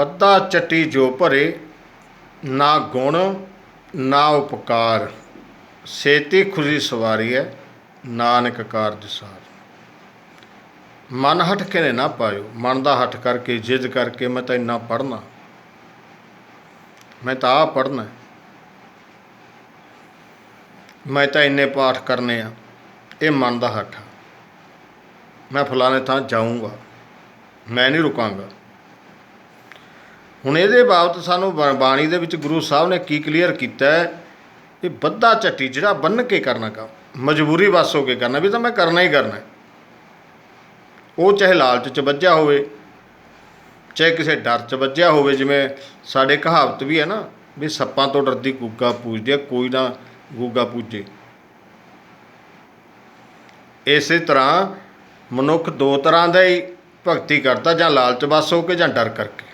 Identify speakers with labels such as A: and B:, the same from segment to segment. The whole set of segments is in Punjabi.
A: ਪੱਤਾ ਚੱਟੀ ਜੋ ਭਰੇ, ਨਾ ਗੁਣ, ਨਾ ਉਪਕਾਰ। ਸੇਤੀ ਖੁਸ਼ੀ ਸਵਾਰੀ ਹੈ, ਨਾਨਕ ਕਾਰਜ ਸਾਰ। ਮਨ ਹਟ ਕੇ ਨਾ ਪਾਇਓ, ਮਨ ਦਾ ਹਟ ਕਰਕੇ, ਜਿੱਦ ਕਰਕੇ ਮੈਂ ਤਾਂ ਇੰਨਾ ਪੜਨਾ ਮੈਂ ਤਾਂ ਆ ਪੜਨਾ ਮੈਂ ਤਾਂ ਇੰਨੇ ਪਾਠ ਕਰਨੇ ਆ, ਇਹ ਮਨ ਦਾ ਹੱਠ ਆ। ਮੈਂ ਫਲਾਣੇ ਥਾਂ ਜਾਊਂਗਾ, ਮੈਂ ਨਹੀਂ ਰੁਕਾਂਗਾ। ਹੁਣ ਇਹਦੇ ਬਾਬਤ ਸਾਨੂੰ ਬਾ- ਬਾਣੀ ਦੇ ਵਿੱਚ ਗੁਰੂ ਸਾਹਿਬ ਨੇ ਕੀ ਕਲੀਅਰ ਕੀਤਾ ਹੈ? ਇਹ ਬੱਧਾ ਝੱਟੀ ਜਿਹੜਾ ਬੰਨ ਕੇ ਕਰਨਾ ਕੰਮ, ਮਜਬੂਰੀ ਵਸ ਹੋ ਕੇ ਕਰਨਾ ਵੀ ਤਾਂ ਮੈਂ ਕਰਨਾ ਹੀ ਕਰਨਾ ਹੈ। ਉਹ ਚਾਹੇ ਲਾਲਚ ਚ ਵੱਜਿਆ ਹੋਵੇ, ਚਾਹੇ ਕਿਸੇ ਡਰ ਚ ਵੱਜਿਆ ਹੋਵੇ, ਜਿਵੇਂ ਸਾਡੇ ਕਹਾਵਤ ਵੀ ਹੈ ਨਾ, ਵੀ ਸੱਪਾਂ ਤੋਂ ਡਰਦੀ ਗੁੱਗਾ ਪੂਜਦੀ ਆ ਕੋਈ ਨਾ ਗੁੱਗਾ ਪੂਜੇ। ਇਸੇ ਤਰ੍ਹਾਂ ਮਨੁੱਖ ਦੋ ਤਰ੍ਹਾਂ ਦਾ ਹੀ ਭਗਤੀ ਕਰਦਾ, ਜਾਂ ਲਾਲਚ ਵਸ ਹੋ ਕੇ ਜਾਂ ਡਰ ਕਰਕੇ।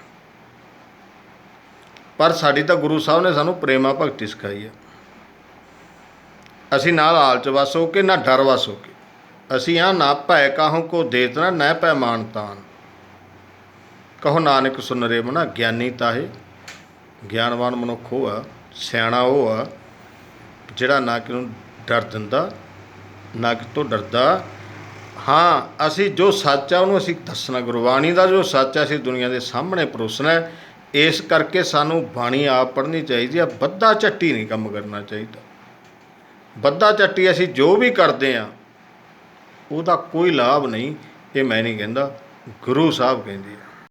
A: ਪਰ ਸਾਡੀ ਤਾਂ ਗੁਰੂ ਸਾਹਿਬ ਨੇ ਸਾਨੂੰ ਪ੍ਰੇਮਾ ਭਗਤੀ ਸਿਖਾਈ ਹੈ ਅਸੀਂ ਨਾ ਲਾਲਚ ਵਸ ਹੋ ਕੇ, ਨਾ ਡਰ ਵਸ ਹੋ ਕੇ। ਅਸੀਂ ਆ ਨਾ ਭੈ ਕਾਹੂ ਕੋ ਦੇਤਨਾ ਨਾ ਭੈ ਮਾਨ ਤਾਨ। ਕਹੋ ਨਾਨਕ ਸੁਨ ਮਨਾ ਗਿਆਨੀ ਤਾਹੇ। ਗਿਆਨਵਾਨ ਮਨੁੱਖ ਉਹ ਆ ਸਿਆਣਾ ਉਹ ਆ ਜਿਹੜਾ ਨਾ ਕਿ ਨੂੰ ਡਰ ਦਿੰਦਾ, ਨਾ ਕਿ ਤੋਂ ਡਰਦਾ। ਹਾਂ, ਅਸੀਂ ਜੋ ਸੱਚ ਆ, ਉਹਨੂੰ ਅਸੀਂ ਦੱਸਣਾ। ਗੁਰਬਾਣੀ ਦਾ ਜੋ ਸੱਚ ਆ, ਅਸੀਂ ਦੁਨੀਆ ਦੇ ਸਾਹਮਣੇ ਪਰੋਸਣਾ ਇਸ ਕਰਕੇ ਸਾਨੂੰ ਬਾਣੀ ਆਪ ਪੜ੍ਹਨੀ ਚਾਹੀਦੀ ਆ, ਬੱਧਾ ਝੱਟੀ ਨਹੀਂ ਕੰਮ ਕਰਨਾ ਚਾਹੀਦਾ। ਬੱਧਾ ਝੱਟੀ ਅਸੀਂ ਜੋ ਵੀ ਕਰਦੇ ਆ, ਉਹਦਾ ਕੋਈ ਲਾਭ ਨਹੀਂ, ਇਹ ਮੈਂ ਨਹੀਂ ਕਹਿੰਦਾ, ਗੁਰੂ ਸਾਹਿਬ ਕਹਿੰਦੇ ਆ।